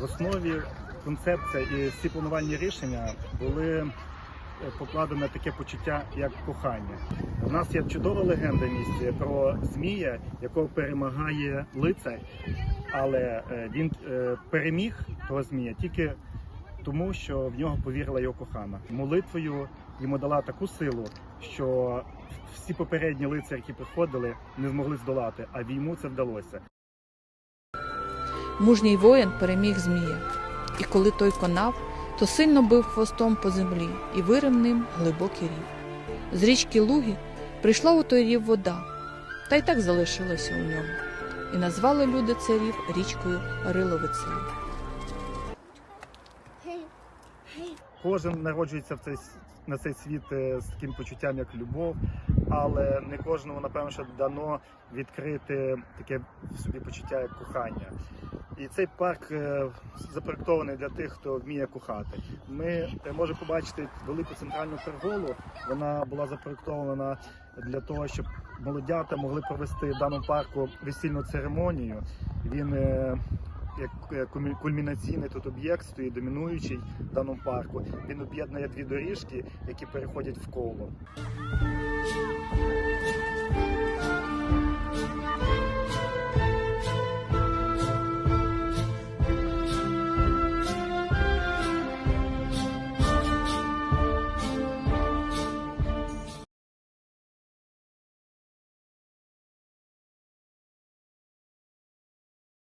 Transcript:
В основі концепція і всі планувальні рішення були е, покладено таке почуття, як кохання. У нас є чудова легенда в місті про змія, якого перемагає лицар, але е, він е, переміг того змія тільки тому, що в нього повірила його кохана. Молитвою йому дала таку силу, що всі попередні лицарі, які приходили, не змогли здолати, а йому це вдалося. Мужній воїн переміг змія, і коли той конав, то сильно бив хвостом по землі і вирив ним глибокий рів. З річки Луги прийшла у той рів вода, та й так залишилася у ньому. І назвали люди цей рів річкою Риловицею. Кожен народжується в цей на цей світ е, з таким почуттям, як любов, але не кожному, напевно, що дано відкрити таке в собі почуття як кохання. І цей парк е, запроектований для тих, хто вміє кохати. Ми е, можемо побачити велику центральну перголу. Вона була запроектована для того, щоб молодята могли провести в даному парку весільну церемонію. Він е, як кульмінаційний тут об'єкт стоїть домінуючий в даному парку. Він об'єднує дві доріжки, які переходять в коло.